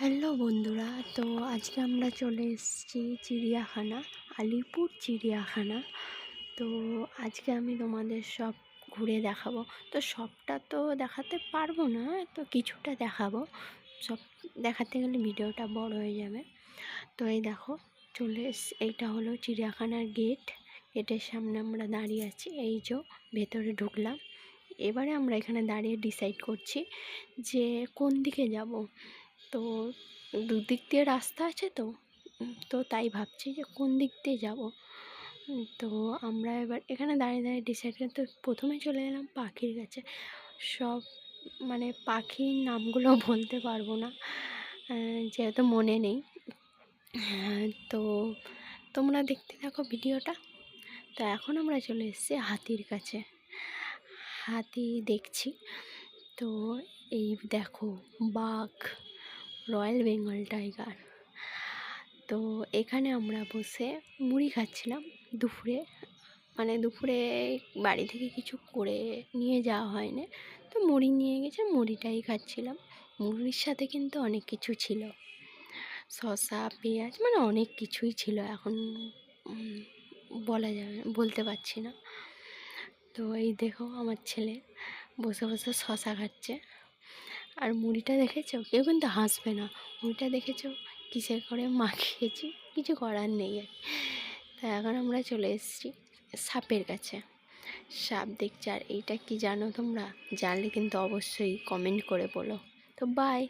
Hello বন্ধুরা, তো আজকে আমরা চলে এসেছি চিড়িয়াখানা, আলিপুর চিড়িয়াখানা। তো আজকে আমি তোমাদের সব ঘুরে দেখাবো। তো সবটা তো দেখাতে পারব না, তো কিছুটা দেখাবো। সব দেখাতে গেলে ভিডিওটা বড় হয়ে যাবে। তো এই দেখো, চলে এইটা হলো চিড়িয়াখানার গেট। গেটের সামনে আমরা দাঁড়িয়ে আছি, এই যে ভেতরে ঢুকলাম। এবারে আমরা এখানে দাঁড়িয়ে ডিসাইড করছি যে কোন দিকে যাব। তো দুদিক দিয়ে রাস্তা আছে তো তো তাই ভাবছি যে কোন দিক দিয়ে যাব। তো আমরা এবার এখানে দাঁড়িয়ে দাঁড়িয়ে ডিসাইড করে তো প্রথমে চলে এলাম পাখির কাছে। সব মানে পাখির নামগুলো বলতে পারব না যেহেতু মনে নেই। হ্যাঁ, তো তোমরা দেখতে থাকো ভিডিওটা। তো এখন আমরা চলে এসেছি হাতির কাছে। হাতি দেখছি। তো এই দেখো বাঘ। Royal Bengal tiger. তো এখানে আমরা বসে মুড়ি খাচ্ছিলাম দুপুরে। মানে দুপুরে বাড়ি থেকে কিছু করে নিয়ে যাওয়া হয়নি। তো মুড়ি নিয়ে গেছে, মুড়িটাই খাচ্ছিলাম। মুড়ির সাথে কিন্তু অনেক কিছু ছিল। শসা, পেঁয়াজ মানে অনেক কিছুই ছিল এখন বলা যাবে বলতে পারছি না। তো এই দেখো আমার ছেলে বসে বসে শশা খাচ্ছে। আর মুড়িটা দেখেছ? কেউ কিন্তু হাসবে না। মুড়িটা দেখেছ? কিসের করে মাখিয়েছি? কিছু করার নেই আর। তা এখন আমরা চলে এসেছি সাপের কাছে। সাপ দেখছি, আর এইটা কি জানো তোমরা? জানলে কিন্তু অবশ্যই কমেন্ট করে বলো। তো বাই